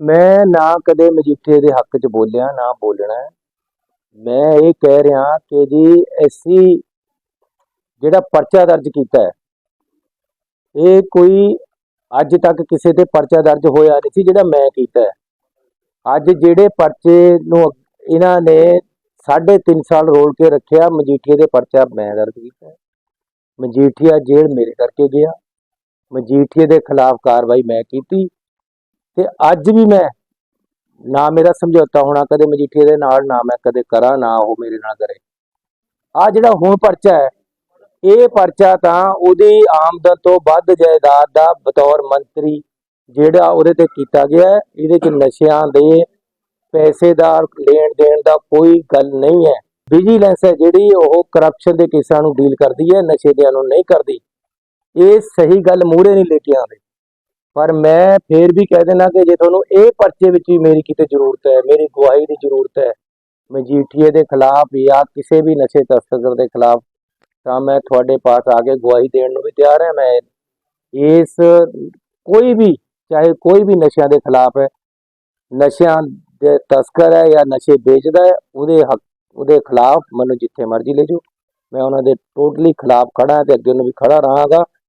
ਮੈਂ ਨਾ ਕਦੇ ਮਜੀਠੇ ਦੇ ਹੱਕ 'ਚ ਬੋਲਿਆ, ਨਾ ਬੋਲਣਾ। ਮੈਂ ਇਹ ਕਹਿ ਰਿਹਾ ਕਿ ਜੀ, ਐਸੀ ਜਿਹੜਾ ਪਰਚਾ ਦਰਜ ਕੀਤਾ ਹੈ, ਇਹ ਕੋਈ ਅੱਜ ਤੱਕ ਕਿਸੇ ਤੇ ਪਰਚਾ ਦਰਜ ਹੋਇਆ ਨਹੀਂ ਸੀ ਜਿਹੜਾ ਮੈਂ ਕੀਤਾ ਹੈ। ਅੱਜ ਜਿਹੜੇ ਪਰਚੇ ਨੂੰ ਇਹਨਾਂ ਨੇ ਸਾਢੇ ਤਿੰਨ ਸਾਲ ਰੋਲ ਕੇ ਰੱਖਿਆ ਮਜੀਠੀਏ ਦੇ ਪਰਚਾ ਮੈਂ ਦਰਜ ਕੀਤਾ ਮਜੀਠੀਆ ਜੇਲ੍ਹ ਮੇਰੇ ਕਰਕੇ ਗਿਆ। ਮਜੀਠੀਏ ਦੇ ਖਿਲਾਫ ਕਾਰਵਾਈ ਮੈਂ ਕੀਤੀ। ਤੇ ਅੱਜ ਵੀ ਮੈਂ ਨਾ ਮੇਰਾ ਸਮਝੌਤਾ ਹੋਣਾ, ਕਦੇ ਮਜੀਠੀਏ ਦੇ ਨਾਲ, ਨਾ ਮੈਂ ਕਦੇ ਕਰਾਂ, ਨਾ ਉਹ ਮੇਰੇ ਨਾਲ ਕਰੇ। ਆ ਜਿਹੜਾ ਹੁਣ ਪਰਚਾ ਹੈ, ਇਹ ਪਰਚਾ ਤਾਂ ਉਹਦੀ ਆਮਦਨ ਤੋਂ ਵੱਧ ਜਾਇਦਾਦ ਦਾ ਬਤੌਰ ਮੰਤਰੀ ਜਿਹੜਾ ਉਹਦੇ ਤੇ ਕੀਤਾ ਗਿਆ ਹੈ, ਇਹਦੇ ਚ ਨਸ਼ਿਆਂ ਦੇ ਪੈਸੇ ਦਾ ਲੈਣ ਦੇਣ ਦਾ ਕੋਈ ਗੱਲ ਨਹੀਂ ਹੈ। ਵਿਜੀਲੈਂਸ ਹੈ ਜਿਹੜੀ, ਉਹ ਕਰਪਸ਼ਨ ਦੇ ਕੇਸਾਂ ਨੂੰ ਡੀਲ ਕਰਦੀ ਹੈ, ਨਸ਼ੇ ਦਿਆਂ ਨੂੰ ਨਹੀਂ ਕਰਦੀ। ਇਹ ਸਹੀ ਗੱਲ ਮੂਹਰੇ ਨਹੀਂ ਲੈ ਕੇ ਆਉਂਦੇ। ਪਰ ਮੈਂ ਫੇਰ ਵੀ ਕਹਿ ਦੇਣਾ ਕਿ ਜੇ ਤੁਹਾਨੂੰ ਇਹ ਪਰਚੇ ਵਿੱਚ ਵੀ ਮੇਰੀ ਕਿਤੇ ਜ਼ਰੂਰਤ ਹੈ, ਮੇਰੀ ਗਵਾਹੀ ਦੀ ਜ਼ਰੂਰਤ ਹੈ ਮਜੀਠੀਏ ਦੇ ਖਿਲਾਫ ਜਾਂ ਕਿਸੇ ਵੀ ਨਸ਼ੇ ਤਸਕਰ ਦੇ ਖਿਲਾਫ, ਤਾਂ ਮੈਂ ਤੁਹਾਡੇ ਪਾਸ ਆ ਕੇ ਗਵਾਹੀ ਦੇਣ ਨੂੰ ਵੀ ਤਿਆਰ ਹਾਂ। ਮੈਂ ਇਸ ਕੋਈ ਵੀ, ਚਾਹੇ ਕੋਈ ਵੀ ਨਸ਼ਿਆਂ ਦੇ ਖਿਲਾਫ ਹੈ, ਨਸ਼ਿਆਂ ਦੇ ਤਸਕਰ ਹੈ ਜਾਂ ਨਸ਼ੇ ਵੇਚਦਾ ਹੈ, ਉਹਦੇ ਹੱਕ, ਉਹਦੇ ਖਿਲਾਫ ਮੈਨੂੰ ਜਿੱਥੇ ਮਰਜ਼ੀ ਲੈ ਜਾਓ। ਮੈਂ ਉਹਨਾਂ ਦੇ ਟੋਟਲੀ ਖਿਲਾਫ ਖੜਾ ਹਾਂ ਤੇ ਅੱਗੇ ਨੂੰ ਵੀ ਖੜਾ ਰਹਾਂਗਾ।